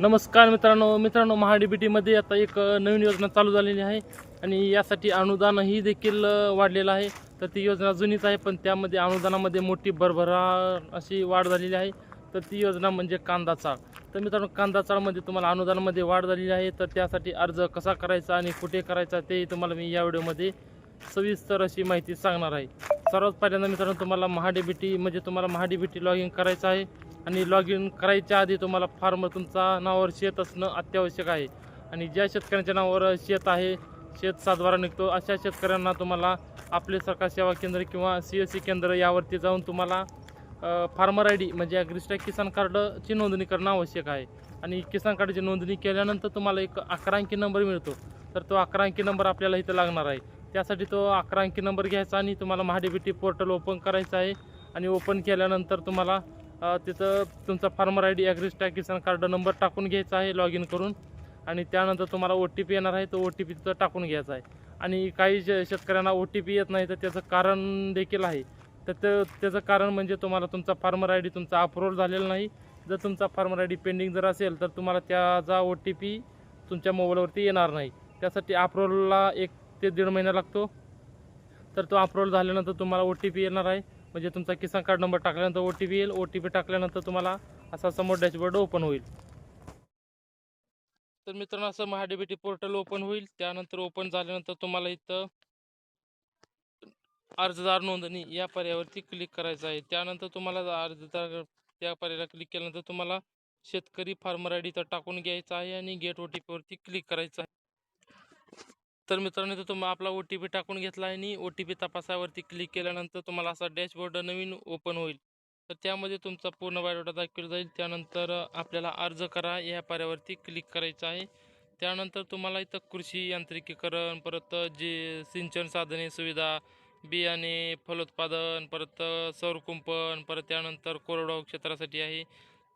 नमस्कार मित्रांनो मित्रांनो महाडीबीटीमध्ये आता एक नवीन योजना चालू झालेली आहे. आणि यासाठी अनुदानही देखील वाढलेलं आहे. तर ती योजना जुनीच आहे पण त्यामध्ये अनुदानामध्ये मोठी भरभरा अशी वाढ झालेली आहे. तर ती योजना म्हणजे कांदा चाळ. तर मित्रांनो कांदा चाळमध्ये तुम्हाला अनुदानामध्ये वाढ झालेली आहे. तर त्यासाठी अर्ज कसा करायचा आणि कुठे करायचा ते तुम्हाला मी या व्हिडिओमध्ये सविस्तर अशी माहिती सांगणार आहे. सर्वात पहिल्यांदा मित्रांनो तुम्हाला महाडीबीटी म्हणजे तुम्हाला महाडीबीटी लॉग इन करायचं आहे. आणि लॉग इन करायच्या आधी तुम्हाला फार्म तुमचा नावावर शेत असणं अत्यावश्यक आहे. आणि ज्या शेतकऱ्यांच्या नावावर शेत आहे शेत सातबारा निघतो अशा शेतकऱ्यांना तुम्हाला आपले सरकार सेवा केंद्र किंवा सी एस सी केंद्र यावरती जाऊन तुम्हाला फार्मर आय डी म्हणजे ॲग्रिस्टॅक किसान कार्डची नोंदणी करणं आवश्यक आहे. आणि किसान कार्डची नोंदणी केल्यानंतर तुम्हाला एक अकरा अंकी नंबर मिळतो. तर तो अकरा अंकी नंबर आपल्याला इथं लागणार आहे. त्यासाठी तो अकरा अंकी नंबर घ्यायचा आणि तुम्हाला महाडीबीटी पोर्टल ओपन करायचं आहे. आणि ओपन केल्यानंतर तुम्हाला तिथं तुमचा farmer I D AgriStack Kisan card number टाकून घ्यायचा आहे लॉग इन करून. आणि त्यानंतर तुम्हाला ओ टी पी येणार आहे तो ओ टी पी तिथं टाकून घ्यायचा आहे. आणि काही शे- शेतकऱ्यांना ओ टी पी येत नाही तर त्याचं कारण देखील आहे. तर ते त्याचं कारण म्हणजे तुम्हाला तुमचा फार्मर आय डी तुमचा अप्रूव्हल झालेला नाही. जर तुमचा फार्मर आय डी पेंडिंग जर असेल तर तुम्हाला त्याचा ओ टी पी तुमच्या मोबाईलवरती येणार नाही. त्यासाठी अप्रूव्हलला एक ते दीड महिना लागतो. तर तो अप्रूव्हल झाल्यानंतर तुम्हाला ओ टी पी येणार आहे. म्हणजे तुमचा किसान कार्ड नंबर टाकल्यानंतर ओ टी पी येईल. ओ टी पी टाकल्यानंतर तुम्हाला असा समोर डॅशबोर्ड ओपन होईल. तर मित्रांनो असं महाडीबीटी पोर्टल ओपन होईल. त्यानंतर ओपन झाल्यानंतर तुम्हाला इथं अर्जदार नोंदणी या पर्यायावरती क्लिक करायचं आहे. त्यानंतर तुम्हाला अर्जदार त्या पर्यायाला क्लिक केल्यानंतर तुम्हाला शेतकरी फार्मर आय डी तर टाकून घ्यायचा आहे आणि गेट ओ टी पीवरती क्लिक करायचं आहे. तर मित्रांनो इथं तुम्ही आपला ओ टी पी टाकून घेतला आहे आणि ओ टी पी तपासावरती क्लिक केल्यानंतर तुम्हाला असा डॅशबोर्ड नवीन ओपन होईल. तर त्यामध्ये तुमचा पूर्ण बायोडाटा दाखवला जाईल. त्यानंतर आपल्याला अर्ज करा. या पर्यावरती क्लिक करायचं आहे. त्यानंतर तुम्हाला इथं कृषी यांत्रिकीकरण परत जे सिंचन साधने सुविधा बियाणे फलोत्पादन परत सौरकुंपण परत त्यानंतर कोरडवाहू क्षेत्रासाठी आहे.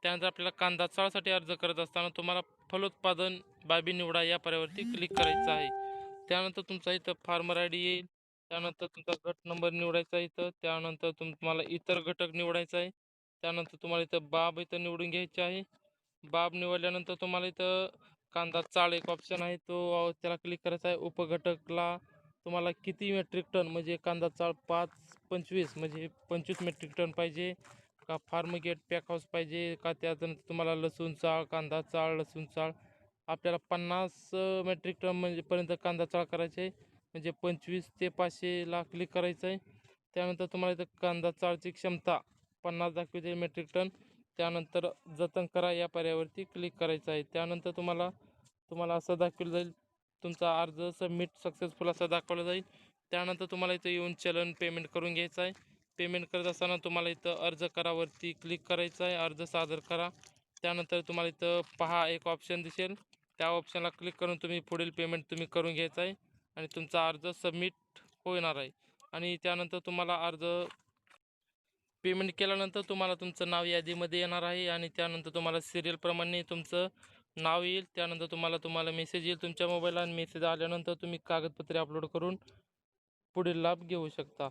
त्यानंतर आपल्याला कांदा चाळसाठी अर्ज करत असताना तुम्हाला फलोत्पादन बाबी निवडा या पर्यावरती क्लिक करायचं आहे. त्यानंतर तुमचा इथं फार्मर आय डी येईल. त्यानंतर तुमचा गट नंबर निवडायचा आहे इथं. त्यानंतर तुम तुम्हाला इतर घटक निवडायचा आहे. त्यानंतर तुम्हाला इथं बाब इथं निवडून घ्यायची आहे. बाब निवडल्यानंतर तुम्हाला इथं कांदा चाळ एक ऑप्शन आहे. तो त्याला क्लिक करायचा आहे. उपघटकला तुम्हाला किती मेट्रिक टन म्हणजे कांदा चाळ पाच पंचवीस म्हणजे पंचवीस मेट्रिक टन पाहिजे. का फार्म गेट पॅक हाऊस पाहिजे. का त्यानंतर तुम्हाला लसूण चाळ कांदा चाळ लसूण चाळ आपल्याला पन्नास मेट्रिक टन म्हणजे पर्यंत कांदा चाळ करायचा आहे. म्हणजे पंचवीस ते पाचशेला क्लिक करायचं आहे. त्यानंतर तुम्हाला इथं कांदा चाळची क्षमता पन्नास दाखवते मेट्रिक टन त्यानंतर जतन करा या पर्यायावरती क्लिक करायचं आहे. त्यानंतर तुम्हाला तुम्हाला असं दाखवलं जाईल. तुमचा अर्ज सबमिट सक्सेसफुल असा दाखवला जाईल. त्यानंतर तुम्हाला इथं येऊन चलन पेमेंट करून घ्यायचं आहे. पेमेंट करत असताना तुम्हाला इथं अर्ज करावरती क्लिक करायचं आहे. अर्ज सादर करा. त्यानंतर तुम्हाला इथं पहा एक ऑप्शन दिसेल. त्या ऑप्शनला क्लिक करून तुम्ही पुढील पेमेंट तुम्ही करून घ्यायचं आहे आणि तुमचा अर्ज सबमिट होणार आहे. आणि त्यानंतर तुम्हाला अर्ज पेमेंट केल्यानंतर तुम्हाला तुमचं नाव यादीमध्ये येणार आहे आणि त्यानंतर तुम्हाला सिरियलप्रमाणे तुमचं नाव येईल. त्यानंतर तुम्हाला तुम्हाला मेसेज येईल तुमच्या मोबाईलला आणि मेसेज आल्यानंतर तुम्ही कागदपत्रे अपलोड करून पुढील लाभ घेऊ शकता.